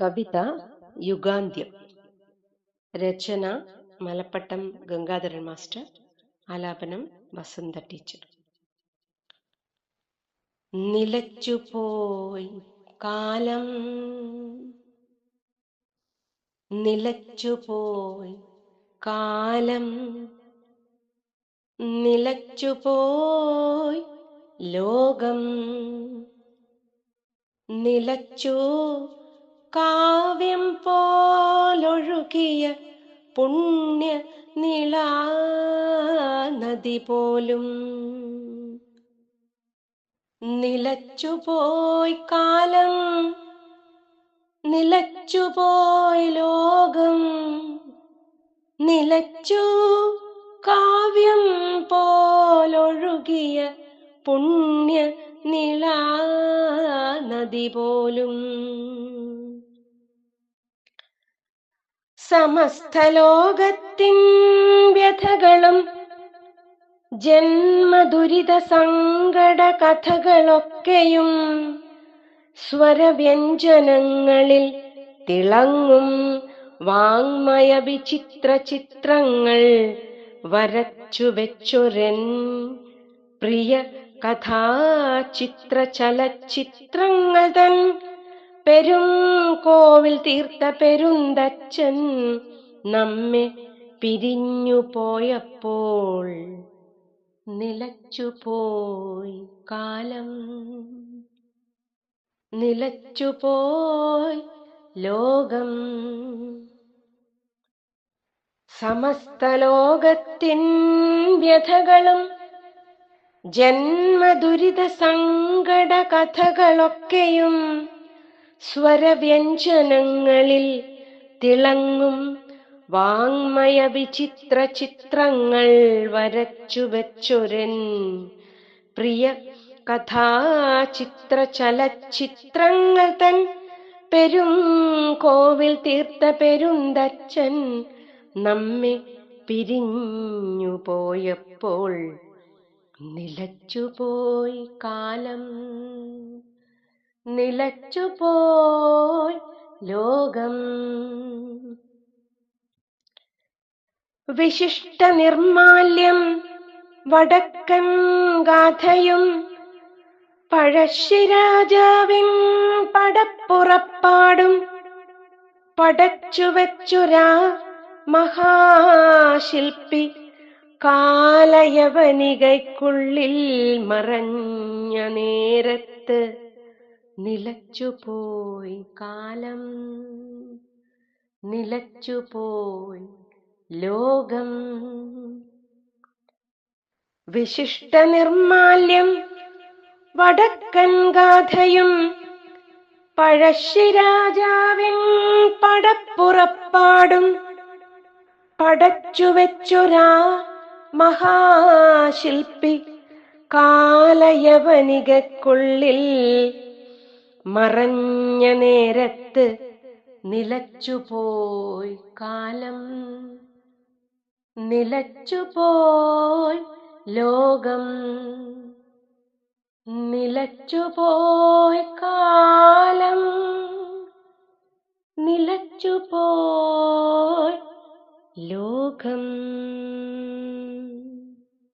കവിത യുഗാന്ത്യം. രചന മലപ്പട്ടം ഗംഗാധരൻ മാസ്റ്റർ. ആലാപനം വസന്ത ടീച്ചർ. നിലച്ചുപോയി കാലം. നിലച്ചുപോയി കാലം. നിലച്ചുപോയി ലോകം. നിലച്ചു കാവ്യം പോലൊഴുകിയ പുണ്യ നിളാ നദി പോലും നിലച്ചുപോയി കാലം നിലച്ചുപോയി ലോകം നിലച്ചു കാവ്യം പോലൊഴുകിയ പുണ്യ നിളാ നദി പോലും സമസ്ത ലോകത്തിൻ വ്യഥകളും ജന്മദുരിത സങ്കട കഥകളൊക്കെയും സ്വരവ്യഞ്ജനങ്ങളിൽ തിളങ്ങും വാങ്മയ വിചിത്ര ചിത്രങ്ങൾ വരച്ചു വെച്ചൊരൻ പ്രിയ കഥാചിത്ര ചലച്ചിത്രങ്ങൾ തൻ പെരും കോവിൽ തീർത്ത പെരുന്തച്ഛൻ നമ്മെ പിരിഞ്ഞു പോയപ്പോൾ നിലച്ചുപോയി കാലം. നിലച്ചുപോയി ലോകം. സമസ്ത ലോകത്തിൻ വ്യഥകളും ജന്മദുരിത സങ്കട കഥകളൊക്കെയും സ്വരവ്യഞ്ജനങ്ങളിൽ തിളങ്ങും വാങ്മയ വിചിത്ര ചിത്രങ്ങൾ വരച്ചു വെച്ചൊരൻ പ്രിയ കഥാചിത്ര ചലച്ചിത്രങ്ങൾ തൻ പെരും കോവിൽ തീർത്ത പെരുന്തച്ഛൻ നമ്മെ പിരിഞ്ഞു പോയപ്പോൾ നിലച്ചുപോയി കാലം. നിലച്ചുപോയി ലോകം. വിശിഷ്ട നിർമാല്യം വടക്കൻ ഗാഥയും പഴശ്ശിരാജാവിൻ പടപ്പുറപ്പാടും പടച്ചുവച്ചുരാ മഹാശില്പി കാലയവനികയ്ക്കുള്ളിൽ മറഞ്ഞ നേരത്ത് നിലച്ചുപോയി കാലം. നിലച്ചുപോയി ലോകം. വിശിഷ്ട നിർമാല്യം വടക്കൻ ഗാഥയും പഴശ്ശിരാജാവിൻ പടപ്പുറപ്പാടും പടച്ചുവെച്ചൊരാ മഹാശില്പി കാലയവനികക്കുള്ളിൽ മറഞ്ഞ നേരത്ത് നിലച്ചുപോയി കാലം. നിലച്ചുപോയി ലോകം. നിലച്ചുപോയി കാലം. നിലച്ചുപോയി ലോകം.